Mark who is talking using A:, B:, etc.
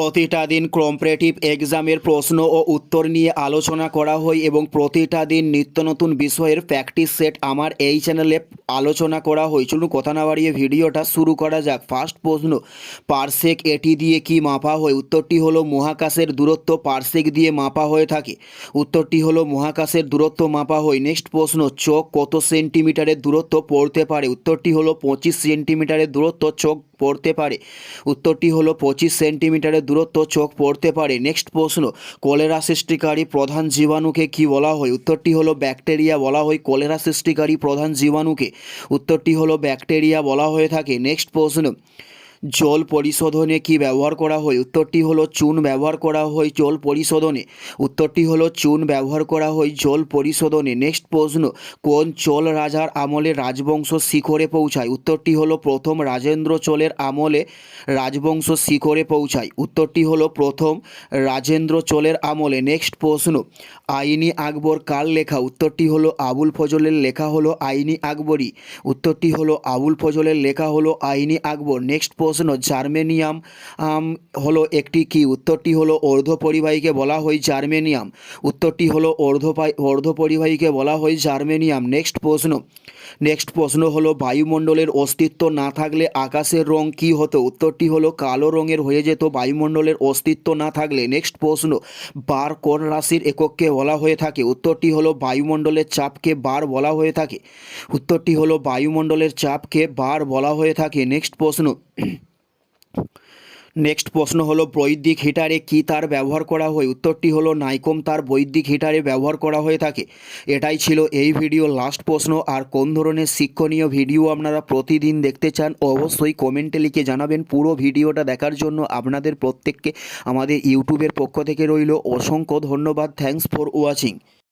A: প্রতিটা দিন কম্পারেটিভ এক্সামের প্রশ্ন ও উত্তর নিয়ে আলোচনা করা হয় এবং প্রতিটা দিন নিত্য নতুন বিষয়ের প্র্যাকটিস সেট আমার এই চ্যানেলে আলোচনা করা হয়। চলুন কথা না বাড়িয়ে ভিডিওটা শুরু করা যাক। ফার্স্ট প্রশ্ন পারসেক এটি দিয়ে কি মাপা হয়? উত্তরটি হলো, মহাকাশের দূরত্ব পারসেক দিয়ে মাপা হয়ে থাকে। উত্তরটি হলো, মহাকাশের দূরত্ব মাপা হয়। নেক্সট প্রশ্ন, চোখ কত সেন্টিমিটারের দূরত্ব পড়তে পারে? উত্তরটি হলো, পঁচিশ সেন্টিমিটারের দূরত্ব চোখ পড়তে পারে। উত্তরটি হলো পঁচিশ সেন্টিমিটারের দূরত্ব চোখ পড়তে পারে। নেক্সট প্রশ্ন, কলেরা সৃষ্টিকারী প্রধান জীবাণুকে কি বলা হয়? উত্তরটি হলো ব্যাকটেরিয়া বলা হয় কলেরা সৃষ্টিকারী প্রধান জীবাণুকে। উত্তরটি হলো ব্যাকটেরিয়া বলা হয়ে থাকে। নেক্সট প্রশ্ন জল পরিশোধনে কি ব্যবহার করা হয়? উত্তরটি হলো চুন ব্যবহার করা হয় জল পরিশোধনে। উত্তরটি হলো চুন ব্যবহার করা হয় জল পরিশোধনে। নেক্সট প্রশ্ন, কোন চোল রাজার আমলে রাজবংশ শিখরে পৌঁছায়? উত্তরটি হলো প্রথম রাজেন্দ্র চোলের আমলে রাজবংশ শিখরে পৌঁছায়। উত্তরটি হলো প্রথম রাজেন্দ্র চোলের আমলে। নেক্সট প্রশ্ন, আইনি আকবর কার লেখা? উত্তরটি হলো আবুল ফজলের লেখা হলো আইনি আকবরী উত্তরটি হলো আবুল ফজলের লেখা হলো আইনি আকবর। নেক্সট প্রশ্ন জার্মেনিয়াম আম, হলো একটি কি? উত্তরটি হলো অর্ধ পরিবাহীকে বলা হয় জার্মেনিয়াম। উত্তরটি হলো অর্ধ অর্ধ পরিবাহীকে বলা হয় জার্মেনিয়াম। নেক্সট প্রশ্ন। নেক্সট প্রশ্ন হলো বায়ুমণ্ডলের অস্তিত্ব না থাকলে আকাশের রং কি হতো? উত্তরটি হলো কালো রঙের হয়ে যেত বায়ুমণ্ডলের অস্তিত্ব না থাকলে। নেক্সট প্রশ্ন। বার কোন রাশির একককে বলা হয়ে থাকে? উত্তরটি হলো বায়ুমণ্ডলের চাপকে বার বলা হয়ে থাকে। উত্তরটি হলো বায়ুমণ্ডলের চাপকে বার বলা হয়ে থাকে। নেক্সট প্রশ্ন। নেক্সট প্রশ্ন হলো বৈদ্যুতিক হিটারে কি তার ব্যবহার করা হয়? উত্তরটি হলো, নাইকম তার বৈদ্যুতিক হিটারে ব্যবহার করা হয়ে থাকে। এটাই ছিল এই ভিডিও লাস্ট প্রশ্ন। আর কোন ধরনের শিক্ষণীয় ভিডিও আপনারা প্রতিদিন দেখতে চান, অবশ্যই কমেন্টে লিখে জানাবেন। পুরো ভিডিওটা দেখার জন্য আপনাদের প্রত্যেককে আমাদের ইউটিউবের পক্ষ থেকে রইল। অসংখ্য ধন্যবাদ। Thanks for watching